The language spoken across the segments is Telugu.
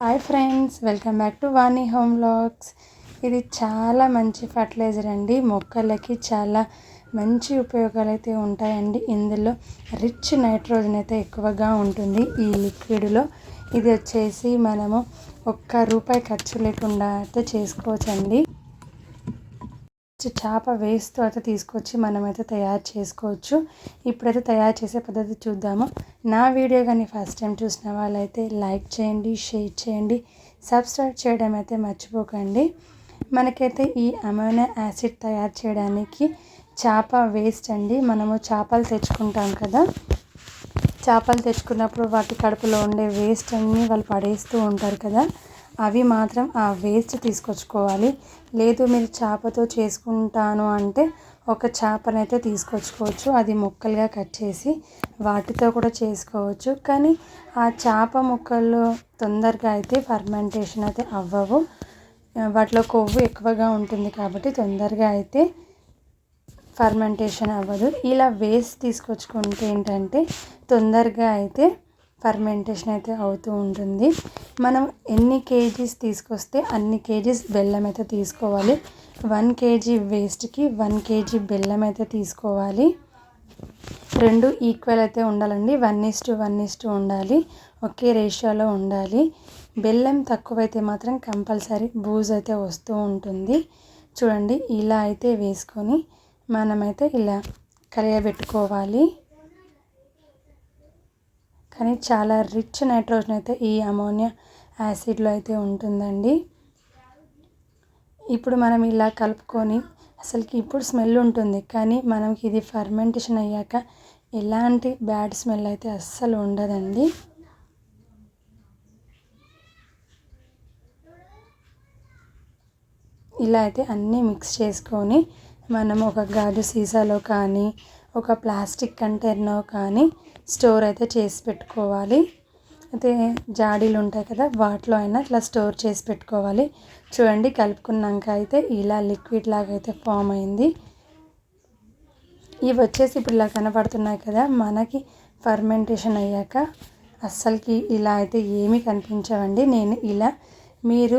Hi friends welcome back to Vani home vlogs. ఇది చాలా మంచి ఫర్టిలైజర్ అండి. మొక్కలకి చాలా మంచి ఉపయోగాలు అయితే ఉంటాయండి. ఇందులో రిచ్ నైట్రోజన్ అయితే ఎక్కువగా ఉంటుంది ఈ లిక్విడ్లో. ఇది వచ్చేసి మనము ఒక్క రూపాయి ఖర్చు లేకుండా అయితే చేసుకోవచ్చండి. చేప వేస్ట్ అయితే తీసుకొచ్చి మనమైతే తయారు చేసుకోవచ్చు. ఇప్పుడైతే తయారు చేసే పద్ధతి చూద్దాము. నా వీడియో కానీ ఫస్ట్ టైం చూసిన వాళ్ళైతే లైక్ చేయండి షేర్ చేయండి సబ్స్క్రైబ్ చేయడం అయితే మర్చిపోకండి. మనకైతే ఈ అమైనో యాసిడ్ తయారు చేయడానికి చేప వేస్ట్ అండి. మనము చేపలు తెచ్చుకుంటాం కదా. చేపలు తెచ్చుకున్నప్పుడు వాటి కడుపులో ఉండే వేస్ట్ అన్నీ వాళ్ళు పడేస్తూ ఉంటారు కదా. అవి మాత్రం ఆ వేస్ట్ తీసుకొచ్చుకోవాలి. లేదు మీరు చేపతో చేసుకుంటాను అంటే ఒక చేపనైతే తీసుకొచ్చుకోవచ్చు. అది ముక్కలుగా కట్ చేసి వాటితో కూడా చేసుకోవచ్చు. కానీ ఆ చేప ముక్కలు తొందరగా అయితే ఫర్మెంటేషన్ అయితే అవ్వవు. వాటిలో కొవ్వు ఎక్కువగా ఉంటుంది కాబట్టి తొందరగా అయితే ఫర్మెంటేషన్ అవ్వదు. ఇలా వేస్ట్ తీసుకొచ్చుకుంటే ఏంటంటే తొందరగా అయితే ఫర్మెంటేషన్ అయితే అవుతూ ఉంటుంది. మనం ఎన్ని కేజీస్ తీసుకొస్తే అన్ని కేజీస్ బెల్లం అయితే తీసుకోవాలి. వన్ కేజీ వేస్ట్కి వన్ కేజీ బెల్లం అయితే తీసుకోవాలి. రెండు ఈక్వల్ అయితే ఉండాలండి. One is to one is to ఉండాలి. ఒకే రేషియోలో ఉండాలి. బెల్లం తక్కువైతే మాత్రం కంపల్సరీ బూజ్ అయితే వస్తూ ఉంటుంది. చూడండి ఇలా అయితే వేసుకొని మనమైతే ఇలా కలియబెట్టుకోవాలి కానీ చాలా రిచ్ నైట్రోజన్ అయితే ఈ అమోనియా యాసిడ్లో అయితే ఉంటుందండి. ఇప్పుడు మనం ఇలా కలుపుకొని అసలుకి ఇప్పుడు స్మెల్ ఉంటుంది కానీ మనకి ఇది ఫర్మెంటేషన్ అయ్యాక ఎలాంటి బ్యాడ్ స్మెల్ అయితే అస్సలు ఉండదండి. ఇలా అయితే అన్నీ మిక్స్ చేసుకొని మనం ఒక గాజు సీసాలో కానీ ఒక ప్లాస్టిక్ కంటైనర్ కానీ స్టోర్ అయితే చేసి పెట్టుకోవాలి. అయితే జాడీలు ఉంటాయి కదా వాటిలో అయినా ఇట్లా స్టోర్ చేసి పెట్టుకోవాలి. చూడండి కలుపుకున్నాక అయితే ఇలా లిక్విడ్ లాగా అయితే ఫామ్ అయింది. ఇవి వచ్చేసి ఇప్పుడు ఇలా కనపడుతున్నాయి కదా మనకి ఫర్మెంటేషన్ అయ్యాక. అస్సలకి ఇలా అయితే ఏమీ కనిపించవండి. నేను ఇలా మీరు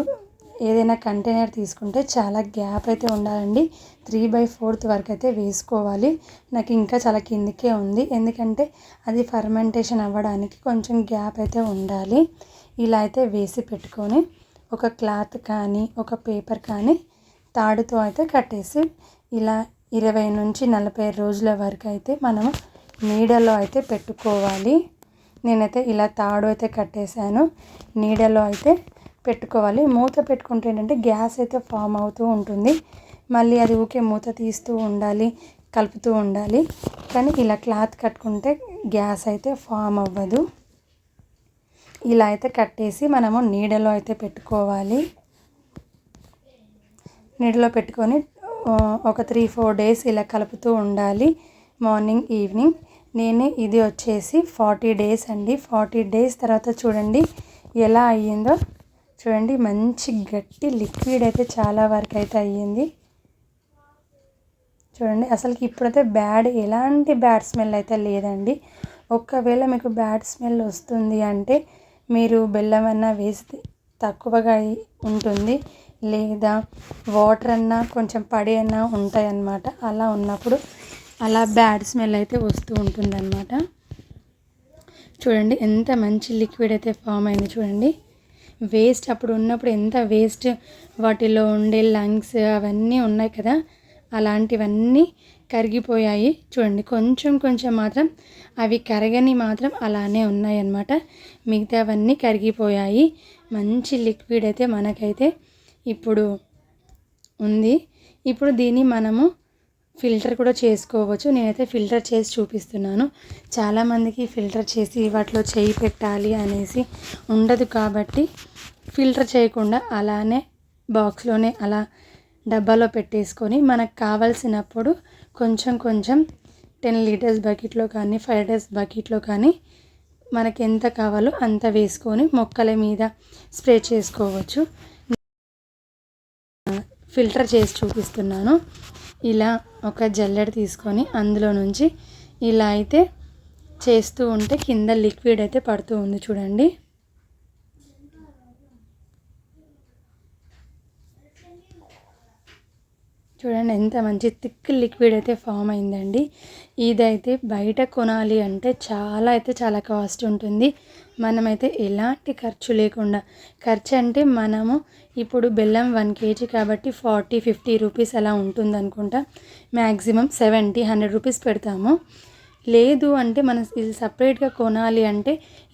ఏదైనా కంటైనర్ తీసుకుంటే చాలా గ్యాప్ అయితే ఉండాలండి. త్రీ బై ఫోర్త్ వరకు అయితే వేసుకోవాలి. నాకు ఇంకా చాలా కిందికే ఉంది. ఎందుకంటే అది ఫర్మెంటేషన్ అవ్వడానికి కొంచెం గ్యాప్ అయితే ఉండాలి. ఇలా అయితే వేసి పెట్టుకొని ఒక క్లాత్ కానీ ఒక పేపర్ కానీ తాడుతో అయితే కట్టేసి ఇలా ఇరవై నుంచి నలభై రోజుల వరకు అయితే మనం నీడలో అయితే పెట్టుకోవాలి. నేనైతే ఇలా తాడు అయితే కట్టేశాను. నీడలో అయితే పెట్టుకోవాలి. మూత పెట్టుకుంటే ఏంటంటే గ్యాస్ అయితే ఫామ్ అవుతూ ఉంటుంది. మళ్ళీ అది ఊకే మూత తీస్తూ ఉండాలి కలుపుతూ ఉండాలి. కానీ ఇలా క్లాత్ కట్టుకుంటే గ్యాస్ అయితే ఫామ్ అవ్వదు. ఇలా అయితే కట్టేసి మనము నీడలో అయితే పెట్టుకోవాలి. నీడలో పెట్టుకొని ఒక త్రీ ఫోర్ డేస్ ఇలా కలుపుతూ ఉండాలి. Morning evening. నేను ఇది వచ్చేసి ఫార్టీ డేస్ అండి. ఫార్టీ డేస్ తర్వాత చూడండి ఎలా అయ్యిందో. చూడండి మంచి గట్టి లిక్విడ్ అయితే చాలా వరకు అయితే అయ్యింది. చూడండి అసలుకి ఇప్పుడైతే బ్యాడ్ ఎలాంటి బ్యాడ్ స్మెల్ అయితే లేదండి. ఒకవేళ మీకు బ్యాడ్ స్మెల్ వస్తుంది అంటే మీరు బెల్లం అన్నా వేస్తే తక్కువగా ఉంటుంది. లేదా వాటర్ అన్నా కొంచెం పడి అన్నా ఉంటాయన్నమాట. అలా ఉన్నప్పుడు అలా బ్యాడ్ స్మెల్ అయితే వస్తూ ఉంటుందన్నమాట. చూడండి ఎంత మంచి లిక్విడ్ అయితే ఫామ్ అయింది చూడండి. వేస్ట్ అప్పుడు ఉన్నప్పుడు ఎంత వేస్ట్ వాటిలో ఉండే లంగ్స్ అవన్నీ ఉన్నాయి కదా అలాంటివన్నీ కరిగిపోయాయి. చూడండి కొంచెం కొంచెం మాత్రం అవి కరగని మాత్రం అలానే ఉన్నాయన్నమాట. మిగతావన్నీ కరిగిపోయాయి. మంచి లిక్విడ్ అయితే మనకైతే ఇప్పుడు ఉంది. ఇప్పుడు దీన్ని మనము ఫిల్టర్ కూడా చేసుకోవచ్చు. నేనైతే ఫిల్టర్ చేసి చూపిస్తున్నాను. చాలామందికి ఫిల్టర్ చేసి వాటిలో చేయి పెట్టాలి అనేసి ఉండదు కాబట్టి ఫిల్టర్ చేయకుండా అలానే బాక్స్లోనే అలా డబ్బాలో పెట్టేసుకొని మనకు కావలసినప్పుడు కొంచెం కొంచెం టెన్ లీటర్స్ బకెట్లో కానీ ఫైవ్ లీటర్స్ బకెట్లో కానీ మనకి ఎంత కావాలో అంత వేసుకొని మొక్కల మీద స్ప్రే చేసుకోవచ్చు. ఫిల్టర్ చేసి చూపిస్తున్నాను. ఇలా ఒక జల్లెడ తీసుకొని అందులో నుంచి ఇలా అయితే చేస్తూ ఉంటే కింద లిక్విడ్ అయితే పడుతూ ఉంది చూడండి. చూడండి ఎంత మంచి థిక్ లిక్విడ్ అయితే ఫామ్ అయిందండి. ఇదైతే బయట కొనాలి అంటే చాలా అయితే చాలా కాస్ట్ ఉంటుంది. మనమైతే ఎలాంటి ఖర్చు లేకుండా ఖర్చు అంటే మనము ఇప్పుడు బెల్లం వన్ కేజీ కాబట్టి ఫార్టీ ఫిఫ్టీ రూపీస్ అలా ఉంటుంది అనుకుంటా మ్యాక్సిమం సెవెంటీ హండ్రెడ్ రూపీస్ పెడతాము. లేదు అంటే మనం ఇది సపరేట్గా కొనాలి అంటే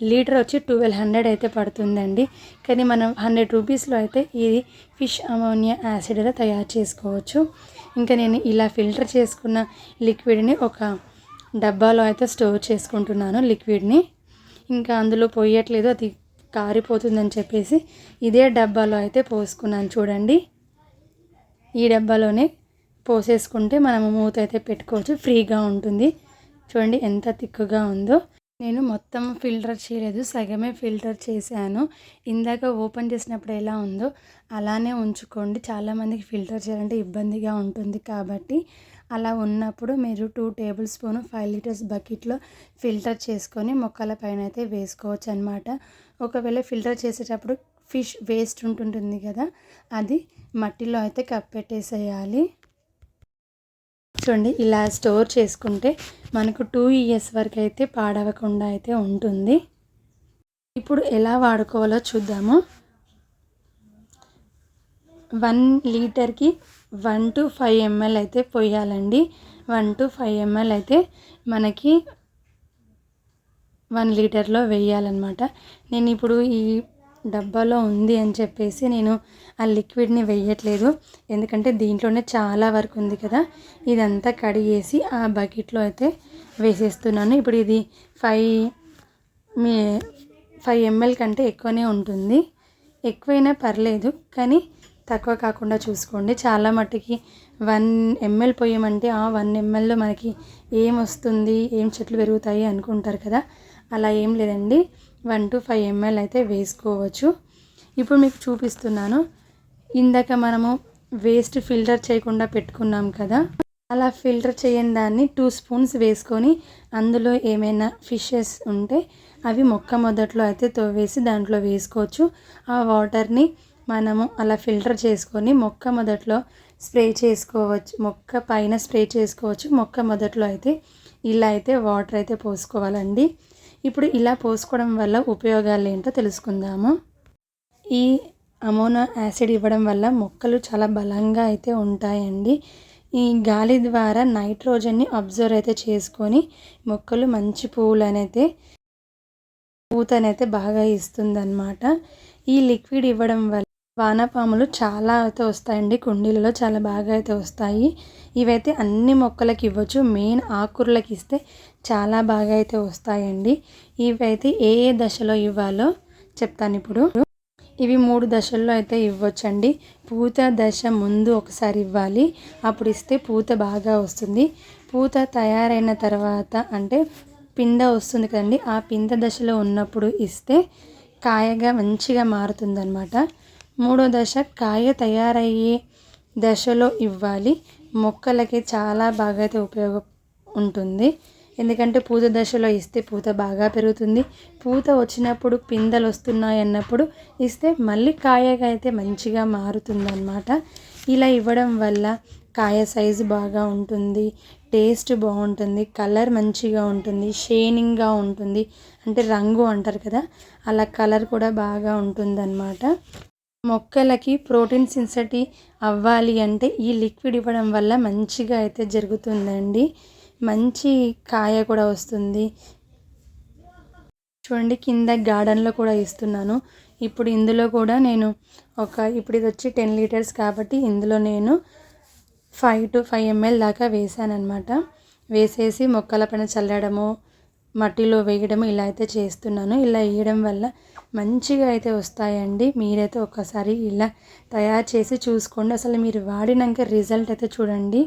లీటర్ వచ్చి ట్వెల్వ్ హండ్రెడ్ అయితే పడుతుందండి. కానీ మనం హండ్రెడ్ రూపీస్లో అయితే ఇది ఫిష్ అమోనియా యాసిడ్ తయారు చేసుకోవచ్చు. ఇంకా నేను ఇలా ఫిల్టర్ చేసుకున్న లిక్విడ్ని ఒక డబ్బాలో అయితే స్టోర్ చేసుకుంటున్నాను లిక్విడ్ని. ఇంకా అందులో పోయట్లేదు అది కారిపోతుందని చెప్పేసి ఇదే డబ్బాలో అయితే పోసుకున్నాను చూడండి. ఈ డబ్బాలోనే పోసేసుకుంటే మనము మూత అయితే పెట్టుకోవచ్చు ఫ్రీగా ఉంటుంది. చూడండి ఎంత తిక్కుగా ఉందో. నేను మొత్తం ఫిల్టర్ చేయలేదు సగమే ఫిల్టర్ చేశాను. ఇందాక ఓపెన్ చేసినప్పుడు ఎలా ఉందో అలానే ఉంచుకోండి. చాలామందికి ఫిల్టర్ చేయాలంటే ఇబ్బందిగా ఉంటుంది కాబట్టి అలా ఉన్నప్పుడు మీరు two tablespoon five litres బకెట్లో ఫిల్టర్ చేసుకొని మొక్కల పైన అయితే వేసుకోవచ్చు అనమాట ఒకవేళ ఫిల్టర్ చేసేటప్పుడు ఫిష్ వేస్ట్ ఉంటుంటుంది కదా అది మట్టిలో అయితే కప్పెట్టేసేయాలి చూడండి ఇలా స్టోర్ చేసుకుంటే మనకు టూ ఇయర్స్ వరకు అయితే పాడవకుండా అయితే ఉంటుంది. ఇప్పుడు ఎలా వాడుకోవాలో చూద్దాము. వన్ లీటర్కి వన్ టు ఫైవ్ ఎంఎల్ అయితే పోయాలండి. వన్ టు ఫైవ్ ఎంఎల్ అయితే మనకి వన్ లీటర్లో వేయాలన్నమాట. నేను ఇప్పుడు ఈ డబ్బాలో ఉంది అని చెప్పేసి నేను ఆ లిక్విడ్ని వేయట్లేదు. ఎందుకంటే దీంట్లోనే చాలా వరకు ఉంది కదా. ఇదంతా కడిగేసి ఆ బకెట్లో అయితే వేసేస్తున్నాను. ఇప్పుడు ఇది ఫైవ్ మీ ఫైవ్ ఎంఎల్ కంటే ఎక్కువనే ఉంటుంది. ఎక్కువైనా పర్లేదు. కానీ తక్కువ కాకుండా చూసుకోండి. చాలా మట్టుకి వన్ ఎంఎల్ పోయమంటే ఆ వన్ ఎంఎల్లో మనకి ఏం వస్తుంది ఏం చెట్లు పెరుగుతాయి అనుకుంటారు కదా? అలా ఏం లేదండి. వన్ టు ఫైవ్ ఎంఎల్ అయితే వేసుకోవచ్చు. ఇప్పుడు మీకు చూపిస్తున్నాను. ఇందాక మనము వేస్ట్ ఫిల్టర్ చేయకుండా పెట్టుకున్నాం కదా? అలా ఫిల్టర్ చేయని దాన్ని టూ స్పూన్స్ వేసుకొని అందులో ఏమైనా ఫిషెస్ ఉంటే అవి మొక్క మొదట్లో అయితే తోవేసి దాంట్లో వేసుకోవచ్చు. ఆ వాటర్ని మనము అలా ఫిల్టర్ చేసుకొని మొక్క మొదట్లో స్ప్రే చేసుకోవచ్చు. మొక్క పైన స్ప్రే చేసుకోవచ్చు. మొక్క మొదట్లో అయితే ఇలా అయితే వాటర్ అయితే పోసుకోవాలండి. ఇప్పుడు ఇలా పోసుకోవడం వల్ల ఉపయోగాలు ఏంటో తెలుసుకుందాము. ఈ అమోనో యాసిడ్ ఇవ్వడం వల్ల మొక్కలు చాలా బలంగా అయితే ఉంటాయండి. ఈ గాలి ద్వారా నైట్రోజన్ని అబ్జర్వ్ అయితే చేసుకొని మొక్కలు మంచి పువ్వులు అనేది పూతనైతే బాగా ఇస్తుందన్నమాట. ఈ లిక్విడ్ ఇవ్వడం వల్ల వానపాములు చాలా అయితే వస్తాయండి. కుండీలలో చాలా బాగా అయితే వస్తాయి. ఇవైతే అన్ని మొక్కలకి ఇవ్వచ్చు. మెయిన్ ఆకుకూరలకి ఇస్తే చాలా బాగా అయితే వస్తాయండి. ఇవైతే ఏ ఏ దశలో ఇవ్వాలో చెప్తాను ఇప్పుడు. ఇవి మూడు దశల్లో అయితే ఇవ్వచ్చండి. పూత దశ ముందు ఒకసారి ఇవ్వాలి. అప్పుడు ఇస్తే పూత బాగా వస్తుంది. పూత తయారైన తర్వాత అంటే పిండ వస్తుంది కదండి. ఆ పింద దశలో ఉన్నప్పుడు ఇస్తే కాయగా మంచిగా మారుతుందన్నమాట. మూడో దశ కాయ తయారయ్యే దశలో ఇవ్వాలి. మొక్కలకి చాలా బాగా అయితే ఉపయోగం ఉంటుంది. ఎందుకంటే పూత దశలో ఇస్తే పూత బాగా పెరుగుతుంది. పూత వచ్చినప్పుడు పిందెలు వస్తున్నాయి అన్నప్పుడు ఇస్తే మళ్ళీ కాయగా అయితే మంచిగా మారుతుందన్నమాట. ఇలా ఇవ్వడం వల్ల కాయ సైజు బాగా ఉంటుంది. టేస్ట్ బాగుంటుంది. కలర్ మంచిగా ఉంటుంది. షేనింగ్గా ఉంటుంది. అంటే రంగు అంటారు కదా అలా కలర్ కూడా బాగా ఉంటుందన్నమాట. మొక్కలకి ప్రోటీన్ సిన్సటి అవ్వాలి అంటే ఈ లిక్విడ్ ఇవ్వడం వల్ల మంచిగా అయితే జరుగుతుందండి. మంచి కాయ కూడా వస్తుంది. చూడండి కింద గార్డెన్లో కూడా ఇస్తున్నాను. ఇప్పుడు ఇందులో కూడా నేను ఒక ఇప్పుడు ఇది వచ్చి టెన్ లీటర్స్ కాబట్టి ఇందులో నేను ఫైవ్ టు ఫైవ్ ఎంఎల్ దాకా వేసాను అనమాట వేసేసి మొక్కల పైన చల్లడము మట్టిలో వేయడం ఇలా అయితే చేస్తున్నాను. ఇలా వేయడం వల్ల మంచిగా అయితే వస్తాయండి. మీరైతే ఒక్కసారి ఇలా తయారు చేసి చూసుకోండి. అసలు మీరు వాడినాక రిజల్ట్ అయితే చూడండి.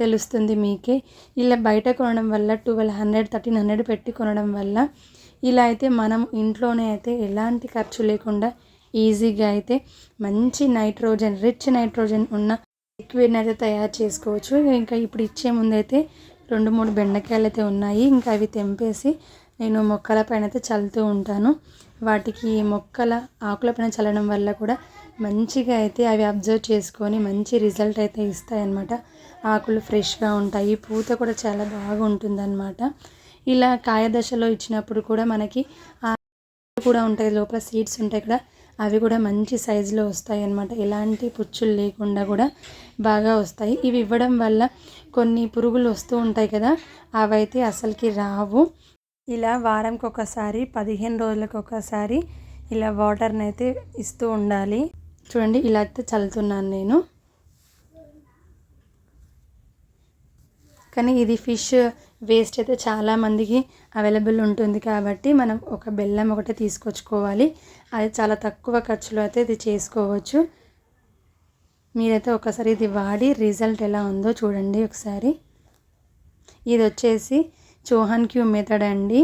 తెలుస్తుంది మీకే. ఇలా బయట కొనడం వల్ల ట్వెల్వ్ హండ్రెడ్ థర్టీన్ హండ్రెడ్ పెట్టి కొనడం వల్ల ఇలా అయితే మనం ఇంట్లోనే అయితే ఎలాంటి ఖర్చు లేకుండా ఈజీగా అయితే మంచి నైట్రోజన్ రిచ్ నైట్రోజన్ ఉన్న లిక్విడ్ని అయితే తయారు చేసుకోవచ్చు. ఇంకా ఇప్పుడు ఇచ్చే ముందైతే రెండు మూడు బెండకాయలు అయితే ఉన్నాయి. ఇంకా అవి తెంపేసి నేను మొక్కల పైన అయితే చల్లుతూ ఉంటాను. వాటికి మొక్కల ఆకుల పైన చల్లడం వల్ల కూడా మంచిగా అయితే అవి అబ్జర్వ్ చేసుకొని మంచి రిజల్ట్ అయితే ఇస్తాయన్నమాట. ఆకులు ఫ్రెష్గా ఉంటాయి. పూత కూడా చాలా బాగా ఇలా కాయ దశలో ఇచ్చినప్పుడు కూడా మనకి కూడా ఉంటాయి. లోపల సీడ్స్ ఉంటాయి కదా అవి కూడా మంచి సైజులో వస్తాయి అన్నమాట ఎలాంటి పుచ్చులు లేకుండా కూడా బాగా వస్తాయి. ఇవి ఇవ్వడం వల్ల కొన్ని పురుగులు వస్తూ ఉంటాయి కదా అవైతే అసలుకి రావు. ఇలా వారంకి ఒకసారి పదిహేను రోజులకు ఒకసారి ఇలా వాటర్ని అయితే ఇస్తూ ఉండాలి. చూడండి ఇలా అయితే చల్లుతున్నాను నేను. కానీ ఇది ఫిష్ వేస్ట్ అయితే చాలామందికి అవైలబుల్ ఉంటుంది కాబట్టి మనం ఒక బెల్లం ఒకటి తీసుకొచ్చుకోవాలి. అది చాలా తక్కువ ఖర్చులో అయితే ఇది చేసుకోవచ్చు. మీరైతే ఒకసారి ఇది వాడి రిజల్ట్ ఎలా ఉందో చూడండి ఒకసారి. ఇది వచ్చేసి చోహన్ క్యూ మెథడ్ అండి.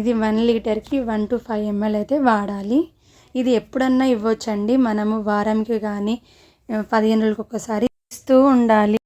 ఇది వన్ లీటర్కి వన్ టు ఫైవ్ ఎంఎల్ అయితే వాడాలి. ఇది ఎప్పుడన్నా ఇవ్వచ్చండి. మనము వారంకి కానీ పదిహేను రోజులకు ఒకసారి ఇస్తూ ఉండాలి.